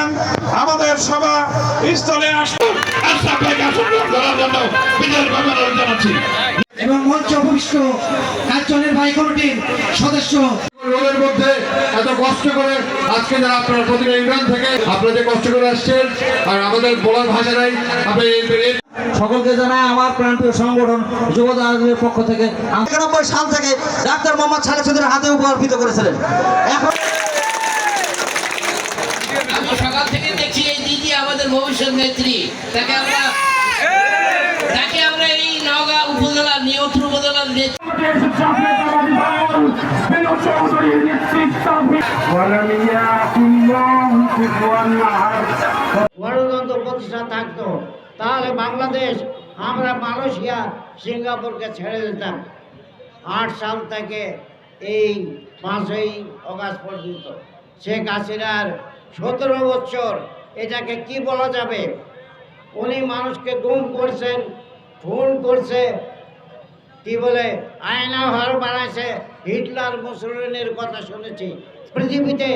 করেছেন আমাদের সভা স্থলে আসুন এবং মঞ্চ ভূমিষ্ঠ কার্যনির্বাহী কমিটির সদস্য। রোদের মধ্যে এত কষ্ট করে আজকে যারা আপনারা প্রতিটা ইউনিয়ন থেকে আপনারা যে কষ্ট করে আসছেন আর আমাদের বলার ভাষা নাই আপনি সকলকে জানাই আমার প্রাণপ্রিয় সংগঠন যুব দলের পক্ষ থেকে একানব্বই সাল থেকে ডাক্তার মোহাম্মদ চৌধুরীর হাতে উপহারপিত করেছিলেন। এখন আমি সকাল থেকে দেখছি এই দিদি আমাদের ভবিষ্যৎ নেত্রী। তাকে আমরা তাকে আমরা এই নওগাঁ উপজেলা নিয়ন্ত্রণ উপজেলার গণতন্ত্র প্রতিষ্ঠা থাকতো। তাহলে বাংলাদেশ আমরা মালয়েশিয়া সিঙ্গাপুরকে ছেড়ে দিতাম। আট সাল থেকে এই পাঁচই অগাস্ট পর্যন্ত। শেখ হাসিনার সতেরো বছর এটাকে কি বলা যাবে? উনি মানুষকে গুম করছেন খুন করছে কি বলে আয়না ঘর বানাইছে হিটলার মুসলিনের কথা শুনেছি। পৃথিবীতে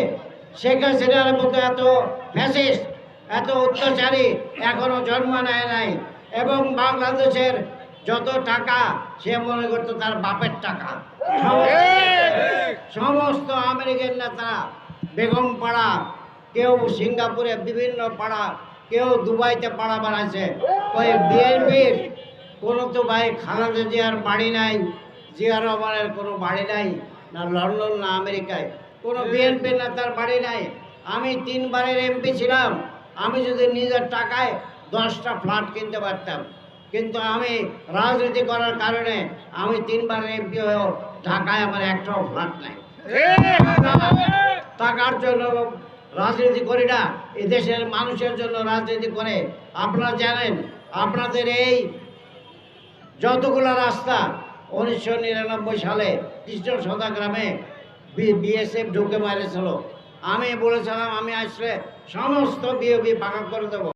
শেখ হাসিনার মতো এত ফ্যাসিস্ট এত অত্যাচারী এখনও জন্ম নেয় নাই এবং বাংলাদেশের যত টাকা সে মনে করতো তার বাপের টাকা। সমস্ত আমেরিকান নেতারা বেগম পাড়া কেউ সিঙ্গাপুরে বিভিন্ন পাড়া কেউ দুবাইতে পাড়া বানাইছে। ওই বিএনপির কোনো তো ভাই খালেদা জিয়ার বাড়ি নাই জিয়া রহমানের কোনো বাড়ি নাই না লন্ডন না আমেরিকায়। কোনো বিএনপি নেতার বাড়ি নাই। আমি তিনবারের এমপি ছিলাম। আমি যদি নিজের টাকায় দশটা ফ্ল্যাট কিনতে পারতাম। কিন্তু আমি রাজনীতি করার কারণে আমি তিনবারের এমপি হয়েও ঢাকায় আমার একটাও ফ্ল্যাট নাই। টাকার জন্য রাজনীতি করি না এই দেশের মানুষের জন্য রাজনীতি করে। আপনারা জানেন, আপনাদের এই যতগুলো রাস্তা উনিশশো নিরানব্বই সালে কৃষ্ণ সদা গ্রামে বিএসএফ ঢুকে মারেছিল। আমি বলেছিলাম, আমি আসলে সমস্ত বিওবি পাকা করে দেবো।